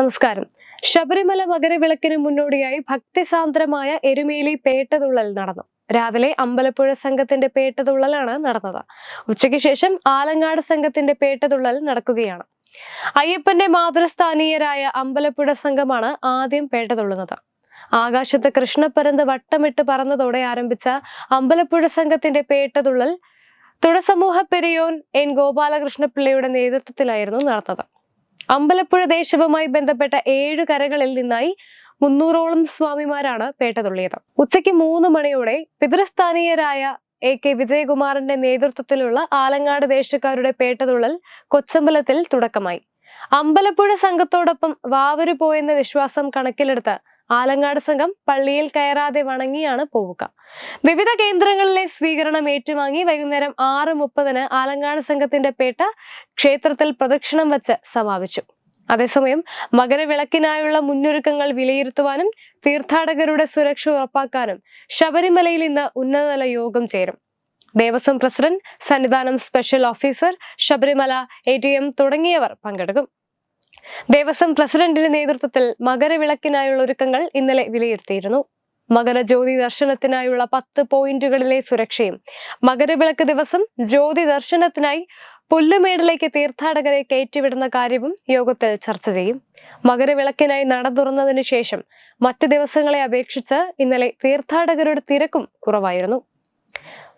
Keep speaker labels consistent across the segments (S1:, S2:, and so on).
S1: നമസ്കാരം. ശബരിമല മകരവിളക്കിന് മുന്നോടിയായി ഭക്തിസാന്ദ്രമായ എരുമേലി പേട്ടതുള്ളൽ നടന്നു. രാവിലെ അമ്പലപ്പുഴ സംഘത്തിന്റെ പേട്ടതുള്ളലാണ് നടന്നത്. ഉച്ചയ്ക്ക് ശേഷം ആലങ്ങാട് സംഘത്തിന്റെ പേട്ടതുള്ളൽ നടക്കുകയാണ്. അയ്യപ്പന്റെ മാതൃസ്ഥാനീയരായ അമ്പലപ്പുഴ സംഘമാണ് ആദ്യം പേട്ടതുള്ളുന്നത്. ആകാശത്ത് കൃഷ്ണപ്പരന്ത് വട്ടമിട്ട് പറന്നതോടെ ആരംഭിച്ച അമ്പലപ്പുഴ സംഘത്തിന്റെ പേട്ടതുള്ളൽ തുടസമൂഹ പെരിയോൻ എൻ ഗോപാലകൃഷ്ണപിള്ളയുടെ നേതൃത്വത്തിലായിരുന്നു നടന്നത്. അമ്പലപ്പുഴ ദേശവുമായി ബന്ധപ്പെട്ട ഏഴ് കരകളിൽ നിന്നായി മുന്നൂറോളം സ്വാമിമാരാണ് പേട്ടതുള്ളിയത് ഉച്ചയ്ക്ക് മൂന്ന് മണിയോടെ പിതൃസ്ഥാനീയരായ എ കെ വിജയകുമാറിന്റെ നേതൃത്വത്തിലുള്ള ആലങ്ങാട് ദേശക്കാരുടെ പേട്ടതുള്ളൽ കൊച്ചമ്പലത്തിൽ തുടക്കമായി. അമ്പലപ്പുഴ സംഘത്തോടൊപ്പം വാവര് പോയെന്ന വിശ്വാസം കണക്കിലെടുത്ത് ആലങ്ങാട് സംഘം പള്ളിയിൽ കയറാതെ വണങ്ങിയാണ് പോവുക. വിവിധ കേന്ദ്രങ്ങളിലെ സ്വീകരണം ഏറ്റുവാങ്ങി വൈകുന്നേരം ആറ് മുപ്പതിന് ആലങ്ങാട് സംഘത്തിന്റെ പേട്ട ക്ഷേത്രത്തിൽ പ്രദക്ഷിണം വച്ച് സമാപിച്ചു. അതേസമയം മകരവിളക്കിനായുള്ള മുന്നൊരുക്കങ്ങൾ വിലയിരുത്തുവാനും തീർത്ഥാടകരുടെ സുരക്ഷ ഉറപ്പാക്കാനും ശബരിമലയിൽ ഇന്ന് ഉന്നതതല യോഗം ചേരും. Devaswom president Sannidhanam special officer Sabarimala A തുടങ്ങിയവർ പങ്കെടുക്കും. ദേവസ്വം പ്രസിഡന്റിന്റെ നേതൃത്വത്തിൽ മകരവിളക്കിനായുള്ള ഒരുക്കങ്ങൾ ഇന്നലെ വിലയിരുത്തിയിരുന്നു. മകരജ്യോതി ദർശനത്തിനായുള്ള പത്ത് പോയിന്റുകളിലെ സുരക്ഷയും മകരവിളക്ക് ദിവസം ജ്യോതി ദർശനത്തിനായി പുല്ലുമേടിലേക്ക് തീർത്ഥാടകരെ കയറ്റിവിടുന്ന കാര്യവും യോഗത്തിൽ ചർച്ച ചെയ്യും. മകരവിളക്കിനായി നട തുറന്നതിന് ശേഷം മറ്റ് ദിവസങ്ങളെ അപേക്ഷിച്ച് ഇന്നലെ തീർത്ഥാടകരുടെ തിരക്കും കുറവായിരുന്നു.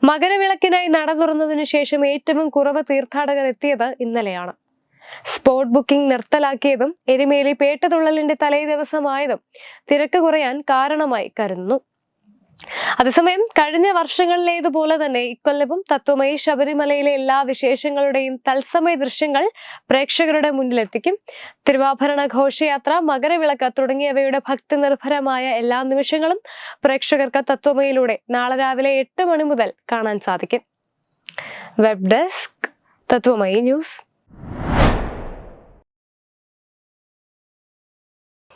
S1: മകരവിളക്കിനായി നട തുറന്നതിന് ശേഷം ഏറ്റവും കുറവ് തീർത്ഥാടകർ എത്തിയത് ഇന്നലെയാണ്. സ്പോട്ട് ബുക്കിംഗ് നിർത്തലാക്കിയതും എരുമേലി പേട്ടതുള്ളലിന്റെ തലേ ദിവസമായതും തിരക്ക് കുറയാൻ കാരണമായി കരുതുന്നു. അതേസമയം കഴിഞ്ഞ വർഷങ്ങളിലേതുപോലെ തന്നെ ഇക്കൊല്ലവും തത്വമയി ശബരിമലയിലെ എല്ലാ വിശേഷങ്ങളുടെയും തത്സമയ ദൃശ്യങ്ങൾ പ്രേക്ഷകരുടെ മുന്നിലെത്തിക്കും. തിരുവാഭരണ ഘോഷയാത്ര മകരവിളക്ക് തുടങ്ങിയവയുടെ ഭക്തി നിർഭരമായ എല്ലാ നിമിഷങ്ങളും പ്രേക്ഷകർക്ക് തത്വമയിലൂടെ നാളെ രാവിലെ എട്ട് മണി മുതൽ കാണാൻ സാധിക്കും. Web desk Tatwamayi news.